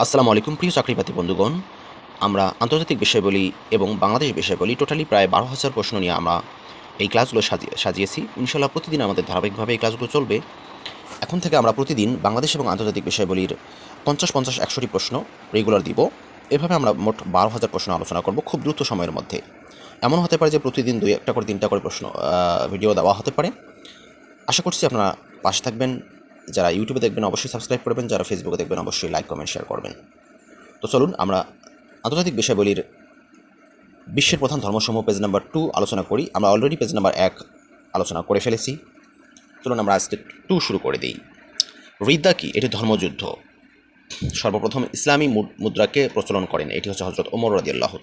আসসালামু আলাইকুম, প্রিয় চাকরিপাতি বন্ধুগণ। আমরা আন্তর্জাতিক বিষয়বলি এবং বাংলাদেশ বিষয়বলি টোটালি প্রায় বারো হাজার প্রশ্ন নিয়ে আমরা এই ক্লাসগুলো সাজিয়ে সাজিয়েছি। ইনশাল্লাহ প্রতিদিন আমাদের ধারাবাহিকভাবে এই ক্লাসগুলো চলবে। এখন থেকে আমরা প্রতিদিন বাংলাদেশ এবং আন্তর্জাতিক বিষয়বলির পঞ্চাশ পঞ্চাশ একশোটি প্রশ্ন রেগুলার দিব। এভাবে আমরা মোট বারো হাজার প্রশ্ন আলোচনা করব খুব দ্রুত সময়ের মধ্যে। এমন হতে পারে যে প্রতিদিন দুই একটা করে, তিনটা করে প্রশ্ন ভিডিও দেওয়া হতে পারে। আশা করছি আপনারা পাশে থাকবেন। যারা ইউটিউবে দেখবেন, অবশ্যই সাবস্ক্রাইব করবেন। যারা ফেসবুকে দেখবেন, অবশ্যই লাইক কমেন্ট শেয়ার করবেন। তো চলুন, আমরা আন্তর্জাতিক বিষয়বলির বিশ্বের প্রধান ধর্মসমূহ পেজ নাম্বার টু আলোচনা করি। আমরা অলরেডি পেজ নাম্বার এক আলোচনা করে ফেলেছি। চলুন, আমরা আজকে টু শুরু করে দিই। রিদ্দা কি? এটি ধর্মযুদ্ধ। সর্বপ্রথম ইসলামী মুদ- মুদ্রাকে প্রচলন করেন। এটি হচ্ছে হজরত ওমর রাদি আল্লাহ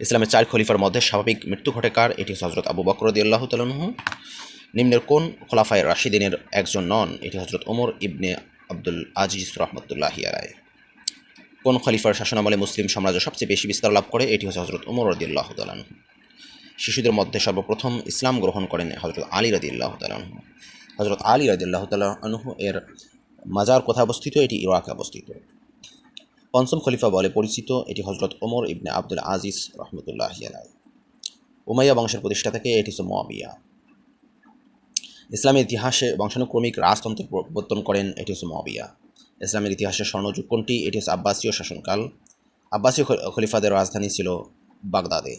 ইসলামের চার খলিফার মধ্যে স্বাভাবিক মৃত্যু ঘটে কার? এটি হচ্ছে হজরত আবু বকর রদি আল্লাহ তালহু নিম্নের কোন খোলাফায় রাশিদিনের একজন নন? এটি হজরত ওমর ইবনে আব্দুল আজিজ রহমতুল্লাহি আলাই কোন খলিফার শাসনামলে মুসলিম সাম্রাজ্য সবচেয়ে বেশি বিস্তার লাভ করে? এটি হচ্ছে হজরত ওমর রদিল্লাহ তালানহু শিশুদের মধ্যে সর্বপ্রথম ইসলাম গ্রহণ করেন হজরত আলী রদিল্লাহ তালানহু হজরত আলী রদিল্লাহ তালাহু এর মাজার কোথায় অবস্থিত? এটি ইরাকে অবস্থিত। পঞ্চম খলিফা বলে পরিচিত, এটি হজরত ওমর ইবনে আব্দুল আজিজ রহমতুল্লাহ উমাইয়া বংশের প্রতিষ্ঠা থেকে এটি হচ্ছে মোয়াবিয়া। ইসলামের ইতিহাসে বংশানুক্রমিক রাজতন্ত্রের প্রবর্তন করেন এটি হচ্ছে মবিয়া ইসলামের ইতিহাসে স্বর্ণযুগ কোনটি এটি হচ্ছে আব্বাসীয় শাসনকাল। আব্বাসীয় খলিফাদের রাজধানী ছিল বাগদাদে।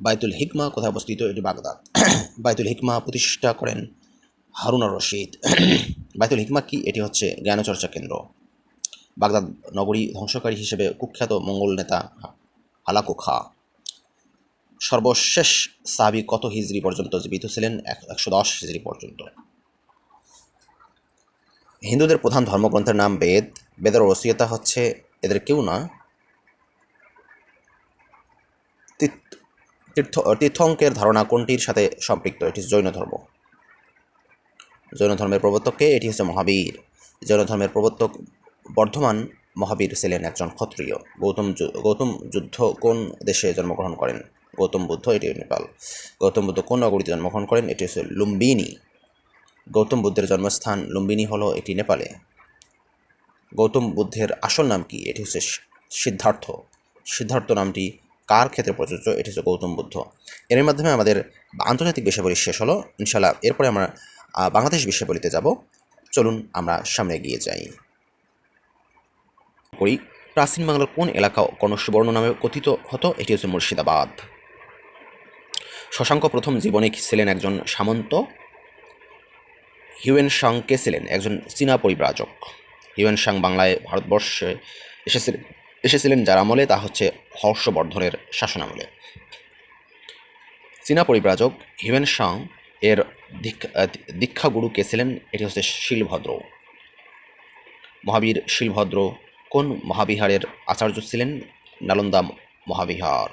বাইতুল হিকমা কোথায় অবস্থিত? এটি বাগদাদ। বাইতুল হিকমা প্রতিষ্ঠা করেন হারুন রশিদ। বাইতুল হিকমা কি? এটি হচ্ছে জ্ঞানচর্চা কেন্দ্র। বাগদাদ নগরী ধ্বংসকারী হিসেবে কুখ্যাত মঙ্গল নেতা হালাকু খা। সর্বশেষ সাহাবি কত হিজরি পর্যন্ত জীবিত ছিলেন? এক- একশো দশ হিজরি পর্যন্ত। হিন্দুদের প্রধান ধর্মগ্রন্থের নাম বেদ। বেদের রসিয়তা হচ্ছে এদের কেউ না। তীর্থ তীর্থঙ্কের ধারণা কোনটির সাথে সম্পৃক্ত? এটি জৈন ধর্ম। জৈন ধর্মের প্রবর্তককে এটি হচ্ছে মহাবীর। জৈন ধর্মের প্রবর্তক বর্ধমান মহাবীর ছিলেন একজন ক্ষত্রিয়। গৌতম গৌতম যুদ্ধ কোন দেশে জন্মগ্রহণ করেন? গৌতম বুদ্ধ, এটি নেপাল। গৌতম বুদ্ধ কোন নগরীতে জন্মগ্রহণ করেন? এটি হচ্ছে লুম্বিনী। গৌতম বুদ্ধের জন্মস্থান লুম্বিনী হলো এটি নেপালে। গৌতম বুদ্ধের আসল নাম কি? এটি হচ্ছে সিদ্ধার্থ। সিদ্ধার্থ নামটি কার ক্ষেত্রে প্রযোজ্য? এটি হচ্ছে গৌতম বুদ্ধ। এর মাধ্যমে আমাদের আন্তর্জাতিক বিষয়াবলী শেষ হলো। ইনশাল্লাহ এরপরে আমরা বাংলাদেশ বিষয়াবলীতে যাব। চলুন আমরা সামনে এগিয়ে যাই। করি। প্রাচীন বাংলার কোন এলাকা কনস্বর্ণ নামে কথিত হতো? এটি হচ্ছে মুর্শিদাবাদ। শশাঙ্ক প্রথম জীবনে ছিলেন একজন সামন্ত, হিউয়েন সাং কে ছিলেন একজন চীনা পরিব্রাজক। হিউয়েন সাং বাংলায় ভারতবর্ষে এসেছিলেন এসেছিলেন যার আমলে তা হচ্ছে হর্ষবর্ধনের শাসনামলে। চীনা পরিব্রাজক হিউয়েন সাং এর দীক্ষাগুরু কে ছিলেন, এটি হচ্ছে শিলভদ্র। মহাবীর শিলভদ্র কোন মহাবিহারের আচার্য ছিলেন? নালন্দা মহাবিহার।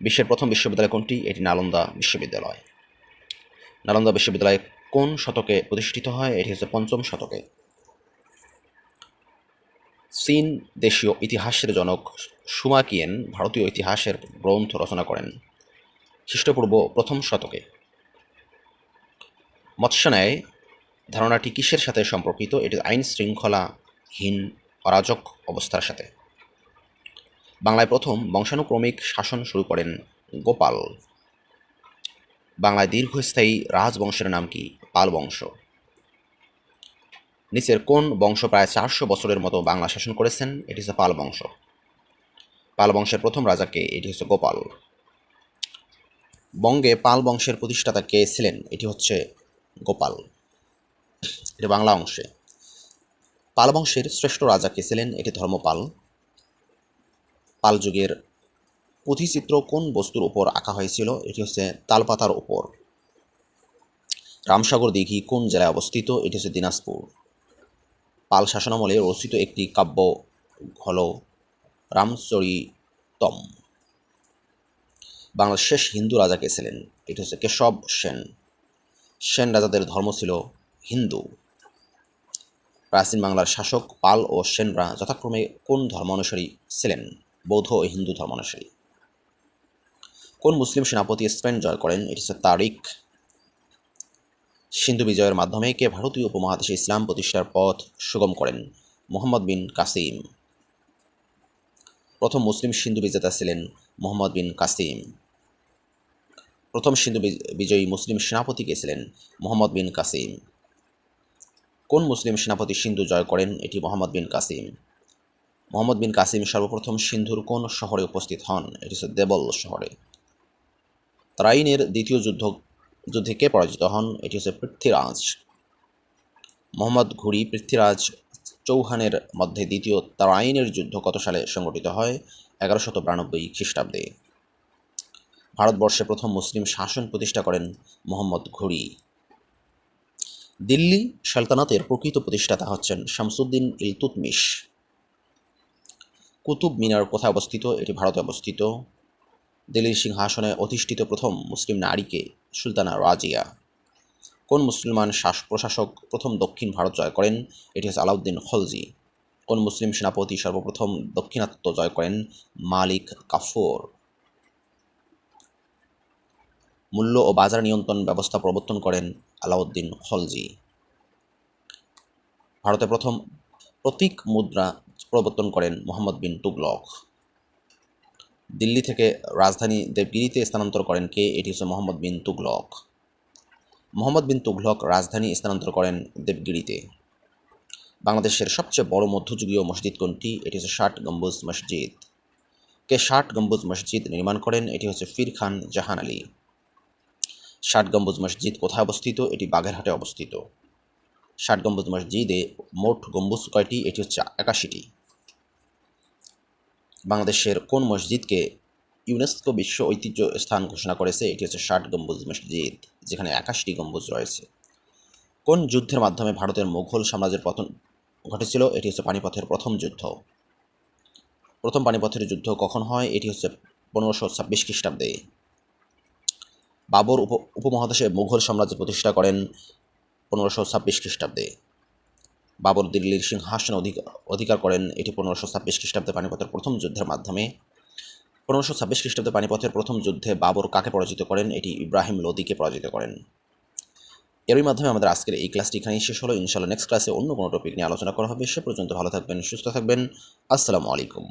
বিশ্বের প্রথম বিশ্ববিদ্যালয় কোনটি? এটি নালন্দা বিশ্ববিদ্যালয়। নালন্দা বিশ্ববিদ্যালয় কোন শতকে প্রতিষ্ঠিত হয়? এটি হচ্ছে পঞ্চম শতকে। চীন দেশীয় ইতিহাসের জনক সুমাকিয়েন ভারতীয় ইতিহাসের গ্রন্থ রচনা করেন। খ্রিস্টপূর্ব প্রথম শতকে। মৎস্যন্যায় ধারণাটি কিসের সাথে সম্পর্কিত? এটি আইন শৃঙ্খলাহীন অরাজক অবস্থার সাথে। বাংলায় প্রথম বংশানুক্রমিক শাসন শুরু করেন গোপাল। বাংলায় দীর্ঘস্থায়ী রাজবংশের নাম কি? পাল বংশ। নিচের কোন বংশ প্রায় চারশো বছরের মতো বাংলা শাসন করেছেন? এটি হচ্ছে পাল বংশ। পাল বংশের প্রথম রাজাকে এটি হচ্ছে গোপাল। বঙ্গে পাল বংশের প্রতিষ্ঠাতা কে ছিলেন? এটি হচ্ছে গোপাল। এটি বাংলা অংশে। পাল বংশের শ্রেষ্ঠ রাজা কে ছিলেন? এটি ধর্মপাল। পাল যুগের পুঁথিচিত্র কোন বস্তুর উপর আঁকা হয়েছিল? এটি হচ্ছে তালপাতার উপর। রামসাগর দিঘি কোন জেলায় অবস্থিত? এটি হচ্ছে দিনাজপুর। পাল শাসনামলে রচিত একটি কাব্য হল রামচরিতম। বাংলার শেষ হিন্দু রাজা কে ছিলেন? এটি হচ্ছে কেশব সেন। সেন রাজাদের ধর্ম ছিল হিন্দু। প্রাচীন বাংলার শাসক পাল ও সেনরা যথাক্রমে কোন ধর্মানুসারী ছিলেন? বৌদ্ধ ও হিন্দু ধর্মানুসারী। কোন মুসলিম সেনাপতি স্পেন জয় করেন? এটি হচ্ছে তারিক সিন্ধু বিজয়ের মাধ্যমে কে ভারতীয় উপমহাদেশে ইসলাম প্রতিষ্ঠার পথ সুগম করেন? মোহাম্মদ বিন কাসিম। প্রথম মুসলিম সিন্ধু বিজেতা ছিলেন মোহাম্মদ বিন কাসিম। প্রথম সিন্ধু বিজ- বিজয়ী মুসলিম সেনাপতি কে ছিলেন মোহাম্মদ বিন কাসিম? কোন মুসলিম সেনাপতি সিন্ধু জয় করেন? এটি মোহাম্মদ বিন কাসিম। মোহাম্মদ বিন কাসিম সর্বপ্রথম সিন্ধুর কোন শহরে উপস্থিত হন? এটি হচ্ছে দেবল শহরে। তারাইনের দ্বিতীয় যুদ্ধ, যুদ্ধে কে পরাজিত হন? এটি হচ্ছে পৃথ্বীরাজ। মোহাম্মদ ঘুরি পৃথ্বীরাজ চৌহানের মধ্যে দ্বিতীয় তারাইনের যুদ্ধ কত সালে সংগঠিত হয়? এগারোশত বিরানব্বই খ্রিস্টাব্দে। ভারতবর্ষে প্রথম মুসলিম শাসন প্রতিষ্ঠা করেন মোহাম্মদ ঘুরি। দিল্লি সালতানাতের প্রকৃত প্রতিষ্ঠাতা হচ্ছেন শামসুদ্দিন ইলতুতমিশ। কুতুব মিনার কোথায় অবস্থিত? এটি ভারতে অবস্থিত। দিল্লির সিংহাসনে অধিষ্ঠিত প্রথম মুসলিম নারীকে সুলতানা রাজিয়া। কোন মুসলমান শাস, প্রশাসক প্রথম দক্ষিণ ভারত জয় করেন? এটি হচ্ছে আলাউদ্দিন খলজি। কোন মুসলিম সেনাপতি সর্বপ্রথম দক্ষিণাত্য জয় করেন? মালিক কাফুর। মূল্য ও বাজার নিয়ন্ত্রণ ব্যবস্থা প্রবর্তন করেন আলাউদ্দিন খলজি। ভারতে প্রথম প্রতীক মুদ্রা প্রবর্তন করেন মোহাম্মদ বিন তুগলক। দিল্লি থেকে রাজধানী দেবগিরিতে স্থানান্তর করেন কে, এটি হচ্ছে মোহাম্মদ বিন তুগলক। মোহাম্মদ বিন তুগলক রাজধানী স্থানান্তর করেন দেবগিরিতে। বাংলাদেশের সবচেয়ে বড় মধ্যযুগীয় মসজিদ কোনটি? এটি হচ্ছে ষাট গম্বুজ মসজিদ। কে ষাট গম্বুজ মসজিদ নির্মাণ করেন? এটি হচ্ছে ফির খান জাহান আলী। ষাট গম্বুজ মসজিদ কোথায় অবস্থিত? এটি বাগেরহাটে অবস্থিত। ষাট গম্বুজ মসজিদে মোট গম্বুজ কয়টি? এটি হচ্ছে একাশিটি। বাংলাদেশের কোন মসজিদকে ইউনেস্কো বিশ্ব ঐতিহ্য স্থান ঘোষণা করেছে? এটি হচ্ছে ষাট গম্বুজ মসজিদ, যেখানে একাশিটি গম্বুজ রয়েছে। কোন যুদ্ধের মাধ্যমে ভারতের মুঘল সাম্রাজ্যের পতন ঘটেছিল? এটি হচ্ছে পানিপথের প্রথম যুদ্ধ। প্রথম পানিপথের যুদ্ধ কখন হয়? এটি হচ্ছে পনেরোশো ছাব্বিশ খ্রিস্টাব্দে। বাবর উপ, উপমহাদেশে মুঘল সাম্রাজ্য প্রতিষ্ঠা করেন পনেরোশো ছাব্বিশ খ্রিস্টাব্দে। বাবর দিল্লির সিংহাসন অধিকার অধিকার করেন এটি পনেরোশো ছাব্বিশ খ্রিস্টাব্দে পানিপথের প্রথম যুদ্ধের মাধ্যমে। পনেরোশো ছাব্বিশ খ্রিস্টাব্দে পানিপথের প্রথম যুদ্ধে বাবর কাকে পরাজিত করেন? এটি ইব্রাহিম লোদিকে পরাজিত করেন। এরই মাধ্যমে আমাদের আজকের এই ক্লাসটি এখানেই শেষ হলো। ইনশাল্লাহ নেক্সট ক্লাসে অন্য কোনো টপিক নিয়ে আলোচনা করা হবে। সে পর্যন্ত ভালো থাকবেন, সুস্থ থাকবেন। আসসালামু আলাইকুম।